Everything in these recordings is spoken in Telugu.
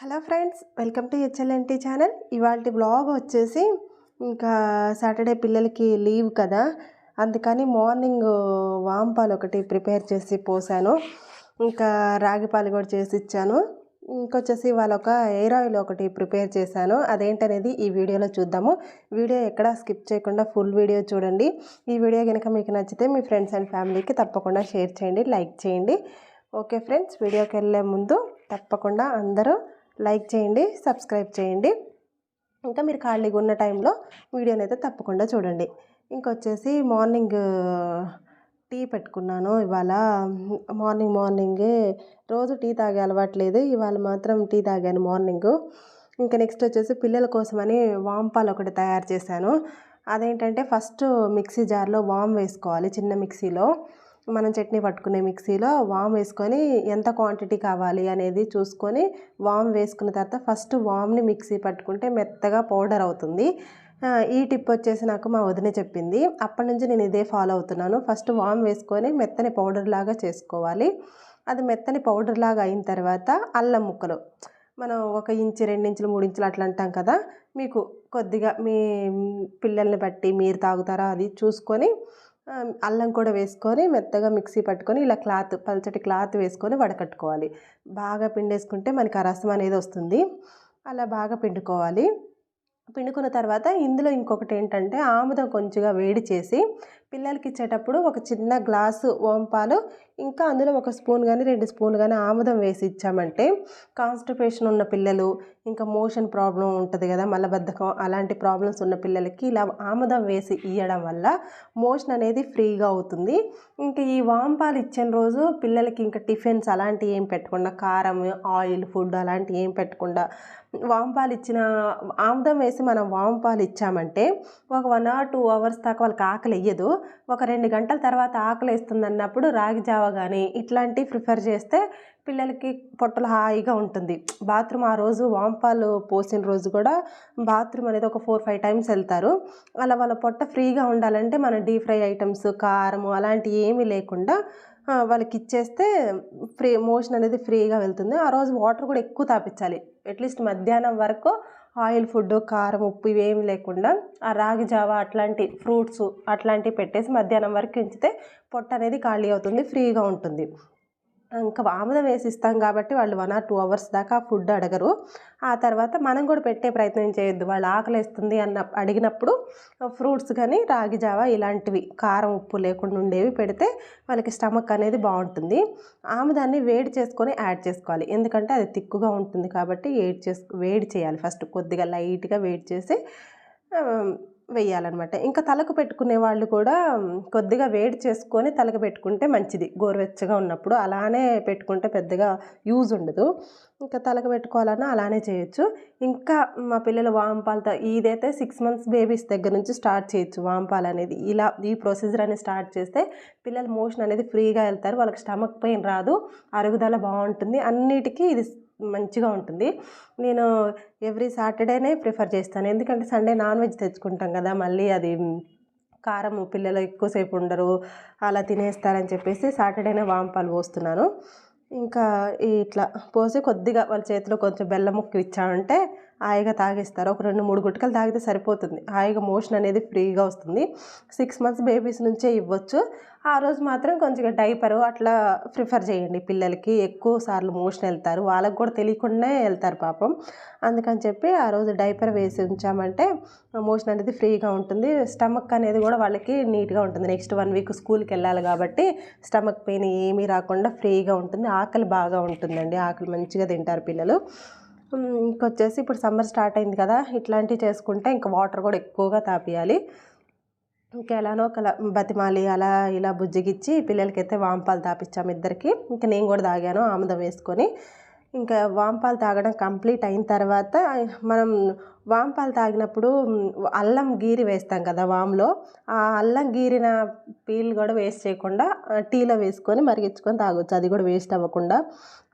Hello friends welcome to HLNT channel. ఇవాళ బ్లాగ్ వచ్చేసి ఇంకా సాటర్డే పిల్లలకి లీవ్ కదా. అందుకని మార్నింగ్ వాంపాలు ఒకటి ప్రిపేర్ చేసి పోసాను. ఇంకా రాగి పాలు కూడా చేసి ఇచ్చాను. ఇంకొచ్చేసి వాళ్ళ ఒక ఎయిర్ ఆయిల్ ఒకటి ప్రిపేర్ చేశాను. అదేంటనేది ఈ వీడియోలో చూద్దాము. వీడియో ఎక్కడ స్కిప్ చేయకుండా ఫుల్ వీడియో చూడండి. ఈ వీడియో కనుక మీకు నచ్చితే మీ ఫ్రెండ్స్ అండ్ ఫ్యామిలీకి తప్పకుండా షేర్ చేయండి లైక్ చేయండి. ఓకే ఫ్రెండ్స్ వీడియోకి వెళ్ళే ముందు తప్పకుండా అందరూ లైక్ చేయండి సబ్స్క్రైబ్ చేయండి. ఇంకా మీరు ఖాళీగా ఉన్న టైంలో వీడియోని అయితే తప్పకుండా చూడండి. ఇంకొచ్చేసి మార్నింగ్ టీ పెట్టుకున్నాను. ఇవాళ మార్నింగ్ మార్నింగే రోజు టీ తాగే అలవాట్లేదు ఇవాళ మాత్రం టీ తాగాను మార్నింగ్. ఇంకా నెక్స్ట్ వచ్చేసి పిల్లల కోసమని వాంపాలు ఒకటి తయారు చేశాను. అదేంటంటే ఫస్ట్ మిక్సీ జార్లో వామ్ వేసుకోవాలి చిన్న మిక్సీలో. మనం చట్నీ పట్టుకునే మిక్సీలో వామ్ వేసుకొని ఎంత క్వాంటిటీ కావాలి అనేది చూసుకొని వామ్ వేసుకున్న తర్వాత ఫస్ట్ వామ్ని మిక్సీ పట్టుకుంటే మెత్తగా పౌడర్ అవుతుంది. ఈ టిప్ వచ్చేసి నాకు మా వదిన చెప్పింది. అప్పటి నుంచి నేను ఇదే ఫాలో అవుతున్నాను. ఫస్ట్ వామ్ వేసుకొని మెత్తని పౌడర్ లాగా చేసుకోవాలి. అది మెత్తని పౌడర్ లాగా అయిన తర్వాత అల్లం ముక్కలు. మనం ఒక ఇంచు రెండించులు మూడు ఇంచులు అట్లా అంటాం కదా మీకు కొద్దిగా మీ పిల్లల్ని బట్టి మీరు తాగుతారా అది చూసుకొని అల్లం కూడా వేసుకొని మెత్తగా మిక్సీ పట్టుకొని ఇలా క్లాత్ పల్చటి క్లాత్ వేసుకొని వడకట్టుకోవాలి. బాగా పిండేసుకుంటే మనకి ఆ రసం అనేది వస్తుంది. అలా బాగా పిండుకోవాలి. పిండుకున్న తర్వాత ఇందులో ఇంకొకటి ఏంటంటే ఆముదం కొంచెంగా వేడి చేసి పిల్లలకి ఇచ్చేటప్పుడు ఒక చిన్న గ్లాసు ఓంపాలు ఇంకా అందులో ఒక స్పూన్ కానీ రెండు స్పూన్లు కానీ ఆముదం వేసి ఇచ్చామంటే కాన్స్టిపేషన్ ఉన్న పిల్లలు ఇంకా మోషన్ ప్రాబ్లం ఉంటుంది కదా మలబద్ధకం అలాంటి ప్రాబ్లమ్స్ ఉన్న పిల్లలకి ఇలా ఆముదం వేసి ఇవ్వడం వల్ల మోషన్ అనేది ఫ్రీగా అవుతుంది. ఇంకా ఈ వాంపాలు ఇచ్చిన రోజు పిల్లలకి ఇంకా టిఫిన్స్ అలాంటివి ఏం పెట్టకుండా కారం ఆయిల్ ఫుడ్ అలాంటివి ఏం పెట్టకుండా వాంపాలు ఇచ్చిన ఆముదం వేసి మనం వాంపాలు ఇచ్చామంటే ఒక వన్ ఆర్ టూ అవర్స్ దాకా వాళ్ళకి ఆకలి వేయదు. ఒక రెండు గంటల తర్వాత ఆకలి వేస్తుంది అన్నప్పుడు రాగి జావ కానీ ఇట్లాంటివి ప్రిఫర్ చేస్తే పిల్లలకి పొట్టలు హాయిగా ఉంటుంది. బాత్రూమ్ ఆ రోజు వాంపాలు పోసిన రోజు కూడా బాత్రూమ్ అనేది ఒక ఫోర్ ఫైవ్ టైమ్స్ వెళ్తారు. అలా వాళ్ళ పొట్ట ఫ్రీగా ఉండాలంటే మన డీప్ ఫ్రై ఐటమ్స్ కారము అలాంటివి ఏమీ లేకుండా వాళ్ళకి ఇచ్చేస్తే ఫ్రీ మోషన్ అనేది ఫ్రీగా వెళ్తుంది. ఆ రోజు వాటర్ కూడా ఎక్కువ తాపించాలి. అట్లీస్ట్ మధ్యాహ్నం వరకు ఆయిల్ ఫుడ్ కారం ఉప్పు ఇవేమి లేకుండా ఆ రాగి జావ అట్లాంటి ఫ్రూట్స్ అట్లాంటివి పెట్టేసి మధ్యాహ్నం వరకు ఉంచితే పొట్ట అనేది ఖాళీ అవుతుంది ఫ్రీగా ఉంటుంది. ఇంకా ఆముదం వేసి ఇస్తాం కాబట్టి వాళ్ళు వన్ ఆర్ టూ అవర్స్ దాకా ఫుడ్ అడగరు. ఆ తర్వాత మనం కూడా పెట్టే ప్రయత్నం చేయొద్దు. వాళ్ళు ఆకలి వేస్తుంది అన్న అడిగినప్పుడు ఫ్రూట్స్ కానీ రాగి జావ ఇలాంటివి కారం ఉప్పు లేకుండా ఉండేవి పెడితే వాళ్ళకి స్టమక్ అనేది బాగుంటుంది. ఆముదాన్ని వేడి చేసుకొని యాడ్ చేసుకోవాలి. ఎందుకంటే అది తిక్కుగా ఉంటుంది కాబట్టి వేడి చేసు వేడి చేయాలి ఫస్ట్. కొద్దిగా లైట్గా వేడి చేసి వేయాలన్నమాట ఇంకా తలకు పెట్టుకునే వాళ్ళు కూడా కొద్దిగా వేడి చేసుకొని తలకు పెట్టుకుంటే మంచిది. గోరువెచ్చగా ఉన్నప్పుడు అలానే పెట్టుకుంటే పెద్దగా యూజ్ ఉండదు. ఇంకా తలకు పెట్టుకోవాలన్నా అలానే చేయొచ్చు. ఇంకా మా పిల్లలు వాంపాలతో ఇదైతే సిక్స్ మంత్స్ బేబీస్ దగ్గర నుంచి స్టార్ట్ చేయొచ్చు వాంపాలు అనేది. ఇలా ఈ ప్రొసీజర్ అనేది స్టార్ట్ చేస్తే పిల్లల మోషన్ అనేది ఫ్రీగా వెళ్తారు. వాళ్ళకి స్టమక్ పెయిన్ రాదు. అరుగుదల బాగుంటుంది. అన్నిటికీ ఇది మంచిగా ఉంటుంది. నేను ఎవ్రీ సాటర్డేనే ప్రిఫర్ చేస్తాను. ఎందుకంటే సండే నాన్ వెజ్ తెచ్చుకుంటాం కదా మళ్ళీ అది కారం పిల్లలు ఎక్కువసేపు ఉండరు. అలా తినేస్తారని చెప్పేసి సాటర్డేనే వాంపాలు పోస్తున్నాను. ఇంకా ఇట్లా పోసి కొద్దిగా వాళ్ళ చేతిలో కొంచెం బెల్లం ముక్కు ఇచ్చామంటే హాయిగా తాగేస్తారు. ఒక రెండు మూడు గుట్కలు తాగితే సరిపోతుంది. హాయిగా మోషన్ అనేది ఫ్రీగా వస్తుంది. సిక్స్ మంత్స్ బేబీస్ నుంచే ఇవ్వచ్చు. ఆ రోజు మాత్రం కొంచెం డైపరు అట్లా ప్రిఫర్ చేయండి. పిల్లలకి ఎక్కువ సార్లు మోషన్ వెళ్తారు. వాళ్ళకి కూడా తెలియకుండానే వెళ్తారు పాపం. అందుకని చెప్పి ఆ రోజు డైపర్ వేసి ఉంచామంటే మోషన్ అనేది ఫ్రీగా ఉంటుంది. స్టమక్ అనేది కూడా వాళ్ళకి నీట్గా ఉంటుంది. నెక్స్ట్ వన్ వీక్ స్కూల్కి వెళ్ళాలి కాబట్టి స్టమక్ పెయిన్ ఏమీ రాకుండా ఫ్రీగా ఉంటుంది. ఆకలి బాగా ఉంటుందండి. ఆకలి మంచిగా తింటారు పిల్లలు. ఇంకొచ్చేసి ఇప్పుడు సమ్మర్ స్టార్ట్ అయింది కదా ఇట్లాంటివి చేసుకుంటే ఇంకా వాటర్ కూడా ఎక్కువగా తాపియాలి. ఇంకా ఎలానో ఒకలా బతిమాలి అలా ఇలా బుజ్జిగిచ్చి పిల్లలకైతే వాంపాలు తాపించాము ఇద్దరికి. ఇంకా నేను కూడా తాగాను ఆముదం వేసుకొని. ఇంకా వాంపాలు తాగడం కంప్లీట్ అయిన తర్వాత మనం వాంపాలు తాగినప్పుడు అల్లం గీరి వేస్తాం కదా వామ్లో ఆ అల్లం గీరిన పీల్ కూడా వేస్ట్ చేయకుండా టీలో వేసుకొని మరిగించుకొని తాగొచ్చు. అది కూడా వేస్ట్ అవ్వకుండా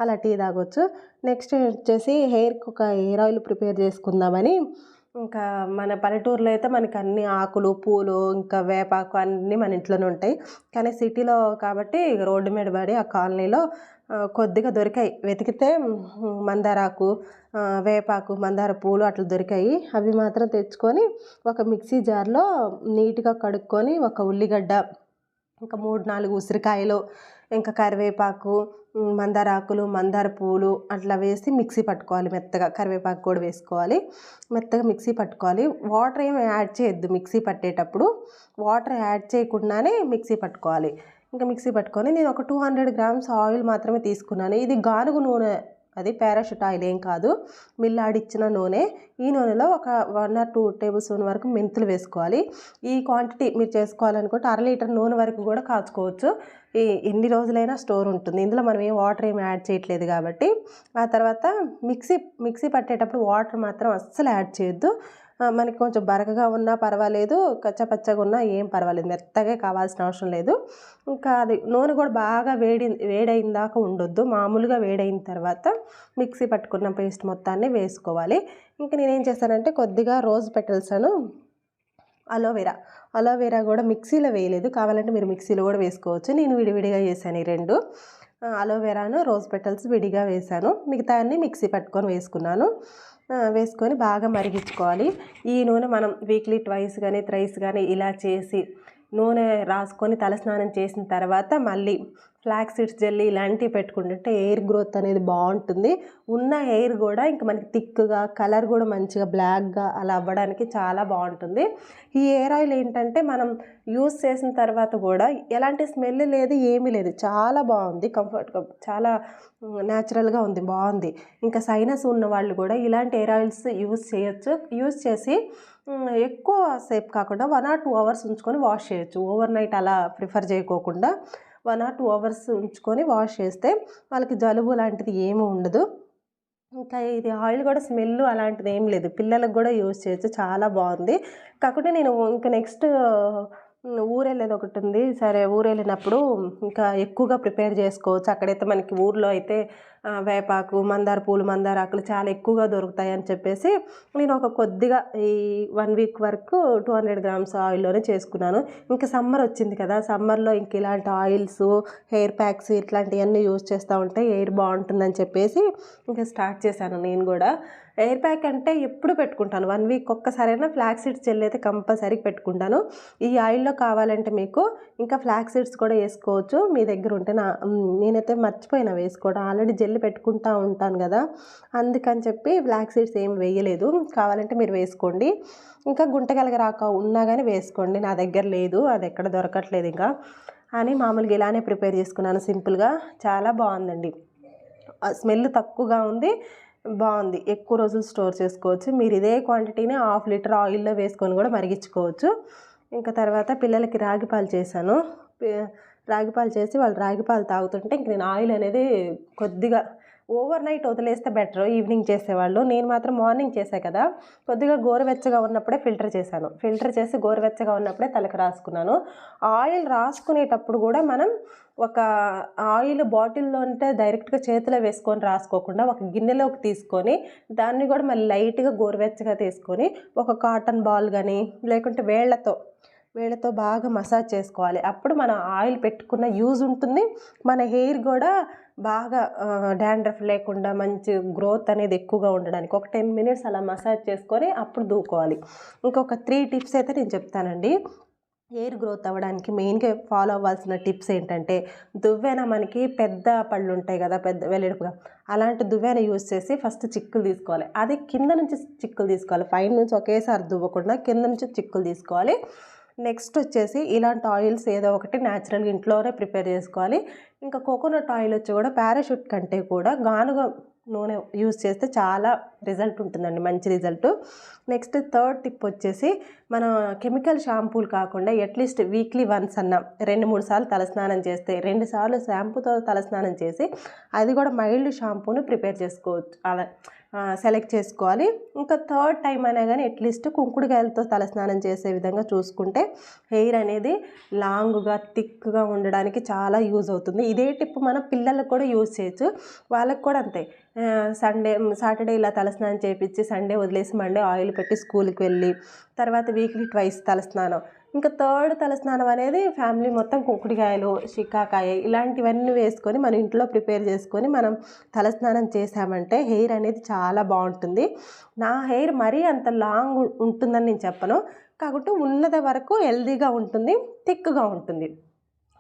అలా టీ తాగొచ్చు. నెక్స్ట్ వచ్చేసి హెయిర్కి ఒక హెయిర్ ఆయిల్ ప్రిపేర్ చేసుకుందామని ఇంకా మన పల్లెటూరులో అయితే మనకి అన్ని ఆకులు పూలు ఇంకా వేపాకు అన్నీ మన ఇంట్లోనే ఉంటాయి. కానీ సిటీలో కాబట్టి రోడ్డు మీద పడి ఆ కాలనీలో కొద్దిగా దొరికాయి. వెతికితే మందారాకు వేపాకు మందార పూలు అట్లా దొరికాయి. అవి మాత్రం తెచ్చుకొని ఒక మిక్సీ జార్లో నీట్గా కడుక్కొని ఒక ఉల్లిగడ్డ ఇంకా మూడు నాలుగు ఉసిరికాయలు ఇంకా కరివేపాకు మందారాకులు మందార ఆకులు మందార పూలు అట్లా వేసి మిక్సీ పట్టుకోవాలి మెత్తగా. కరివేపాకు కూడా వేసుకోవాలి. మెత్తగా మిక్సీ పట్టుకోవాలి. వాటర్ ఏమి యాడ్ చేయొద్దు మిక్సీ పట్టేటప్పుడు. వాటర్ యాడ్ చేయకుండానే మిక్సీ పట్టుకోవాలి. ఇంకా మిక్సీ పట్టుకొని నేను ఒక టూ హండ్రెడ్ గ్రామ్స్ ఆయిల్ మాత్రమే తీసుకున్నాను. ఇది గానుగు నూనె అది పారాషూట్ ఆయిల్ ఏం కాదు. మిల్లాడిచ్చిన నూనె. ఈ నూనెలో ఒక one or two table spoon వరకు మెంతులు వేసుకోవాలి. ఈ క్వాంటిటీ మీరు చేసుకోవాలనుకుంటే అర లీటర్ నూనె వరకు కూడా కాచుకోవచ్చు ఈ ఎన్ని రోజులైనా స్టోర్ ఉంటుంది. ఇందులో మనం ఏం వాటర్ ఏమి యాడ్ చేయట్లేదు కాబట్టి. ఆ తర్వాత మిక్సీ మిక్సీ పట్టేటప్పుడు వాటర్ మాత్రం అస్సలు యాడ్ చేయొద్దు. మనకి కొంచెం బరకగా ఉన్నా పర్వాలేదు కచ్చపచ్చగా ఉన్నా ఏం పర్వాలేదు. మెత్తగా కావాల్సిన అవసరం లేదు. ఇంకా అది నూనె కూడా బాగా వేడి వేడైన దాకా ఉండొద్దు. మామూలుగా వేడైన తర్వాత మిక్సీ పట్టుకున్న పేస్ట్ మొత్తాన్ని వేసుకోవాలి. ఇంకా నేనేం చేశానంటే కొద్దిగా రోజ్ పెటల్స్ అను అలోవెరా. అలోవెరా కూడా మిక్సీలో వేయలేదు. కావాలంటే మీరు మిక్సీలో కూడా వేసుకోవచ్చు. నేను విడివిడిగా చేశాను ఈ రెండు. అలోవెరాను రోజ్ పెటల్స్ విడిగా వేశాను. మిగతా అన్ని మిక్సీ పట్టుకొని వేసుకున్నాను. వేసుకొని బాగా మరిగించుకోవాలి. ఈ నూనె మనం వీక్లీ ట్వైస్ కానీ త్రైస్ కానీ ఇలా చేసి నూనె రాసుకొని తలస్నానం చేసిన తర్వాత మళ్ళీ ఫ్లాక్ సీడ్స్ జెల్లీ ఇలాంటివి పెట్టుకుంటుంటే ఎయిర్ గ్రోత్ అనేది బాగుంటుంది. ఉన్న ఎయిర్ కూడా ఇంకా మనకి థిక్గా కలర్ కూడా మంచిగా బ్లాక్గా అలా అవ్వడానికి చాలా బాగుంటుంది. ఈ ఎయిర్ ఆయిల్ ఏంటంటే మనం యూస్ చేసిన తర్వాత కూడా ఎలాంటి స్మెల్ లేదు ఏమీ లేదు. చాలా బాగుంది. కంఫర్ట్గా చాలా న్యాచురల్గా ఉంది బాగుంది. ఇంకా సైనస్ ఉన్న వాళ్ళు కూడా ఇలాంటి ఎయిర్ ఆయిల్స్ యూస్ చేయొచ్చు. యూస్ చేసి ఎక్కువ సేపు కాకుండా వన్ ఆర్ టూ అవర్స్ ఉంచుకొని వాష్ చేయొచ్చు. ఓవర్ నైట్ అలా ప్రిఫర్ చేయకోకుండా వన్ ఆర్ టూ అవర్స్ ఉంచుకొని వాష్ చేస్తే వాళ్ళకి జలుబు లాంటిది ఏమీ ఉండదు. ఇంకా ఇది ఆయిల్ కూడా స్మెల్ అలాంటిది ఏం లేదు. పిల్లలకు కూడా యూజ్ చేయొచ్చు. చాలా బాగుంది. కాకుండా నేను ఇంకా నెక్స్ట్ ఊరెళ్ళేది ఒకటి ఉంది. సరే ఊరెళ్ళినప్పుడు ఇంకా ఎక్కువగా ప్రిపేర్ చేసుకోవచ్చు. అక్కడైతే మనకి ఊర్లో అయితే వేపాకు మందార పూలు మందార ఆకులు చాలా ఎక్కువగా దొరుకుతాయి అని చెప్పేసి నేను ఒక కొద్దిగా ఈ వన్ వీక్ వరకు టూ హండ్రెడ్ గ్రామ్స్ ఆయిల్లోనే చేసుకున్నాను. ఇంకా సమ్మర్ వచ్చింది కదా సమ్మర్లో ఇంక ఇలాంటి ఆయిల్స్ హెయిర్ ప్యాక్స్ ఇట్లాంటివన్నీ యూజ్ చేస్తూ ఉంటే ఎయిర్ బాగుంటుందని చెప్పేసి ఇంకా స్టార్ట్ చేశాను నేను కూడా. ఎయిర్ ప్యాక్ అంటే ఎప్పుడు పెట్టుకుంటాను. వన్ వీక్ ఒక్కసారైనా ఫ్లాక్ సీడ్స్ జెల్ అయితే కంపల్సరీ పెట్టుకుంటాను. ఈ ఆయిల్లో కావాలంటే మీకు ఇంకా ఫ్లాక్ సీడ్స్ కూడా వేసుకోవచ్చు. మీ దగ్గర ఉంటే నా నేనైతే మర్చిపోయినా వేసుకోవడం. ఆల్రెడీ జెల్ పెట్టుకుంటా ఉంటాను కదా. అందుకని చెప్పి ఫ్లాక్ సీడ్స్ ఏం వేయలేదు. కావాలంటే మీరు వేసుకోండి. ఇంకా గుంటగలగ రాక ఉన్నా కానీ వేసుకోండి. నా దగ్గర లేదు. అది ఎక్కడ దొరకట్లేదు ఇంకా అని మామూలుగా ఇలానే ప్రిపేర్ చేసుకున్నాను సింపుల్గా. చాలా బాగుందండి. స్మెల్ తక్కువగా ఉంది. బాగుంది. ఎక్కువ రోజులు స్టోర్ చేసుకోవచ్చు. మీరు ఇదే క్వాంటిటీని హాఫ్ లీటర్ ఆయిల్లో వేసుకొని కూడా మరిగించుకోవచ్చు. ఇంకా తర్వాత పిల్లలకి రాగి పాలు చేశాను. రాగి పాలు చేసి వాళ్ళు రాగి పాలు తాగుతుంటే ఇంక నేను ఆయిల్ అనేది కొద్దిగా ఓవర్ నైట్ వదిలేస్తే బెటర్ ఈవినింగ్ చేసేవాళ్ళు. నేను మాత్రం మార్నింగ్ చేసే కదా కొద్దిగా గోరువెచ్చగా ఉన్నప్పుడే ఫిల్టర్ చేశాను. ఫిల్టర్ చేసి గోరువెచ్చగా ఉన్నప్పుడే తలకు రాసుకున్నాను. ఆయిల్ రాసుకునేటప్పుడు కూడా మనం ఒక ఆయిల్ బాటిల్లో ఉంటే డైరెక్ట్గా చేతిలో వేసుకొని రాసుకోకుండా ఒక గిన్నెలోకి తీసుకొని దాన్ని కూడా మళ్ళీ లైట్గా గోరువెచ్చగా తీసుకొని ఒక కాటన్ బాల్ కానీ లేకుంటే వేళ్ళతో వేళ్ళతో బాగా మసాజ్ చేసుకోవాలి. అప్పుడు మన ఆయిల్ పెట్టుకున్న యూజ్ ఉంటుంది. మన హెయిర్ కూడా బాగా డాండ్రఫ్ లేకుండా మంచి గ్రోత్ అనేది ఎక్కువగా ఉండడానికి ఒక టెన్ మినిట్స్ అలా మసాజ్ చేసుకొని అప్పుడు దూకోవాలి. ఇంకొక త్రీ టిప్స్ అయితే నేను చెప్తానండి. హెయిర్ గ్రోత్ అవ్వడానికి మెయిన్గా ఫాలో అవ్వాల్సిన టిప్స్ ఏంటంటే దువ్వెన మనకి పెద్ద పళ్ళు ఉంటాయి కదా పెద్ద వెల్లడిపుగా. అలాంటి దువ్వెన యూజ్ చేసి ఫస్ట్ చిక్కులు తీసుకోవాలి. అది కింద నుంచి చిక్కులు తీసుకోవాలి. పైన నుంచి ఒకేసారి దువ్వకుండా కింద నుంచి చిక్కులు తీసుకోవాలి. నెక్స్ట్ వచ్చేసి ఇలాంటి ఆయిల్స్ ఏదో ఒకటి న్యాచురల్గా ఇంట్లోనే ప్రిపేర్ చేసుకోవాలి. ఇంకా కోకోనట్ ఆయిల్ వచ్చి కూడా పారాషూట్ కంటే కూడా గానుగ నూనె యూజ్ చేస్తే చాలా రిజల్ట్ ఉంటుందండి మంచి రిజల్ట్ నెక్స్ట్ థర్డ్ టిప్ వచ్చేసి మన కెమికల్ షాంపూలు కాకుండా అట్లీస్ట్ వీక్లీ వన్స్ అన్న రెండు మూడు సార్లు తలస్నానం చేస్తే రెండు సార్లు షాంపూతో తలస్నానం చేసి అది కూడా మైల్డ్ షాంపూను ప్రిపేర్ చేసుకోవచ్చు. అలా సెలెక్ట్ చేసుకోవాలి. ఇంకా థర్డ్ టైం అయినా కానీ అట్లీస్ట్ కుంకుడుకాయలతో తలస్నానం చేసే విధంగా చూసుకుంటే హెయిర్ అనేది లాంగ్గా థిక్గా ఉండడానికి చాలా యూజ్ అవుతుంది. ఇదే టిప్ మనం పిల్లలకు కూడా యూజ్ చేయొచ్చు. వాళ్ళకి కూడా అంతే. సండే సాటర్డే ఇలా తలస్నానం చేయించి సండే వదిలేసి మండే ఆయిల్ పెట్టి స్కూల్కి వెళ్ళి తర్వాత వీక్లీ ట్వైస్ తలస్నానం. ఇంకా థర్డ్ తలస్నానం అనేది ఫ్యామిలీ మొత్తం కుంకుడికాయలు షికాకాయ ఇలాంటివన్నీ వేసుకొని మన ఇంట్లో ప్రిపేర్ చేసుకొని మనం తలస్నానం చేసామంటే హెయిర్ అనేది చాలా బాగుంటుంది. నా హెయిర్ మరీ అంత లాంగ్ ఉంటుందని నేను చెప్పను. కాబట్టి ఉన్నది వరకు హెల్దీగా ఉంటుంది థిక్గా ఉంటుంది.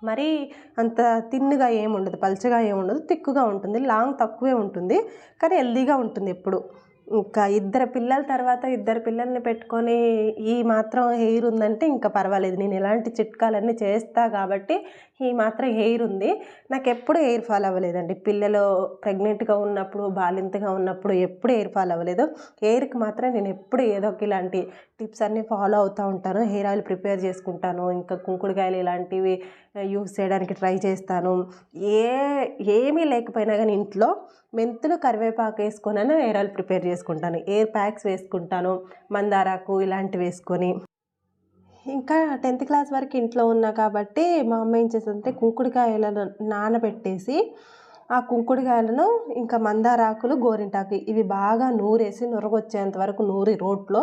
మరీ అంత తిన్నుగా ఏముండదు పలుచగా ఏముండదు తిక్కుగా ఉంటుంది లాంగ్ తక్కువే ఉంటుంది. కానీ హెల్దీగా ఉంటుంది ఎప్పుడు. ఇంకా ఇద్దరు పిల్లల తర్వాత ఇద్దరు పిల్లల్ని పెట్టుకొని ఈ మాత్రం హెయిర్ ఉందంటే ఇంకా పర్వాలేదు. నేను ఎలాంటి చిట్కాలన్నీ చేస్తా కాబట్టి ఈ మాత్రం హెయిర్ ఉంది. నాకు ఎప్పుడు హెయిర్ ఫాల్ అవ్వలేదండి. పిల్లలు ప్రెగ్నెంట్గా ఉన్నప్పుడు బాలింతగా ఉన్నప్పుడు ఎప్పుడు హెయిర్ ఫాల్ అవ్వలేదు. హెయిర్కి మాత్రం నేను ఎప్పుడు ఏదో ఒక ఇలాంటి టిప్స్ అన్నీ ఫాలో అవుతూ ఉంటాను. హెయిర్ ఆయిల్ ప్రిపేర్ చేసుకుంటాను. ఇంకా కుంకుడుకాయలు ఇలాంటివి యూస్ చేయడానికి ట్రై చేస్తాను. ఏ ఏమీ లేకపోయినా కానీ ఇంట్లో మెంతులు కరివేపాకు వేసుకొనైనా హెయిర్ ఆయిల్ ప్రిపేర్ చేసుకుంటాను. ఎయిర్ ప్యాక్స్ వేసుకుంటాను మందారాకు ఇలాంటివి వేసుకొని. ఇంకా టెన్త్ క్లాస్ వరకు ఇంట్లో ఉన్నా కాబట్టి మా అమ్మ ఏం చేస్తుందంటే కుంకుడుకాయలను నానబెట్టేసి ఆ కుంకుడుకాయలను ఇంకా మందారాకులు గోరింటాకు ఇవి బాగా నూరేసి నొరగొచ్చేంత వరకు నూరి రోట్లో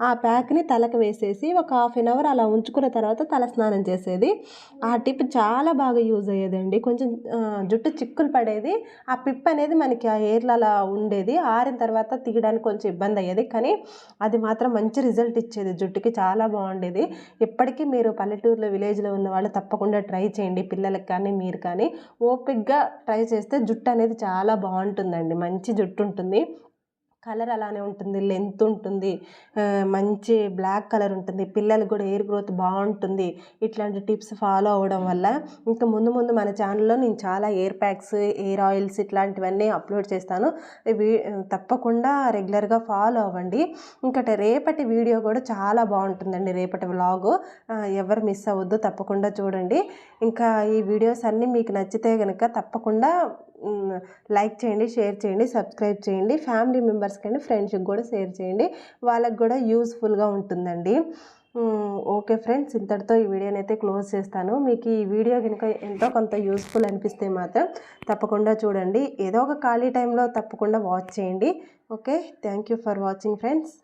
ఆ ప్యాక్ని తలకు వేసేసి ఒక హాఫ్ అన్ అవర్ అలా ఉంచుకున్న తర్వాత తల స్నానం చేసేది. ఆ టిప్ చాలా బాగా యూజ్ అయ్యేదండి. కొంచెం జుట్టు చిక్కులు పడేది. ఆ పిప్ అనేది మనకి ఆ హెయిర్లో అలా ఉండేది. ఆరిన తర్వాత తీయడానికి కొంచెం ఇబ్బంది అయ్యేది. కానీ అది మాత్రం మంచి రిజల్ట్ ఇచ్చేది. జుట్టుకి చాలా బాగుండేది. ఇప్పటికీ మీరు పల్లెటూరులో విలేజ్లో ఉన్న వాళ్ళు తప్పకుండా ట్రై చేయండి. పిల్లలకి కానీ మీరు కానీ ఓపిక్గా ట్రై చేస్తే జుట్టు అనేది చాలా బాగుంటుందండి. మంచి జుట్టు ఉంటుంది. కలర్ అలానే ఉంటుంది లెంత్ ఉంటుంది మంచి బ్లాక్ కలర్ ఉంటుంది పిల్లలకు కూడా హెయిర్ గ్రోత్ బాగుంటుంది. ఇట్లాంటి టిప్స్ ఫాలో అవ్వడం వల్ల ఇంకా ముందు ముందు మన ఛానల్లో నేను చాలా ఎయిర్ ప్యాక్స్ ఎయిర్ ఆయిల్స్ ఇట్లాంటివన్నీ అప్లోడ్ చేస్తాను. వీ తప్పకుండా రెగ్యులర్గా ఫాలో అవ్వండి. ఇంకా రేపటి వీడియో కూడా చాలా బాగుంటుందండి రేపటి వ్లాగు. ఎవరు మిస్ అవ్వద్దు తప్పకుండా చూడండి. ఇంకా ఈ వీడియోస్ అన్నీ మీకు నచ్చితే కనుక తప్పకుండా లైక్ చేయండి షేర్ చేయండి సబ్స్క్రైబ్ చేయండి. ఫ్యామిలీ మెంబర్స్ కానీ ఫ్రెండ్స్కి కూడా షేర్ చేయండి. వాళ్ళకి కూడా యూస్ఫుల్గా ఉంటుందండి. ఓకే ఫ్రెండ్స్ ఇంతటితో ఈ వీడియోని అయితే క్లోజ్ చేస్తాను. మీకు ఈ వీడియో కనుక ఎంతో కొంత యూస్ఫుల్ అనిపిస్తే మాత్రం తప్పకుండా చూడండి. ఏదో ఒక ఖాళీ టైంలో తప్పకుండా వాచ్ చేయండి. Okay thank you for watching friends.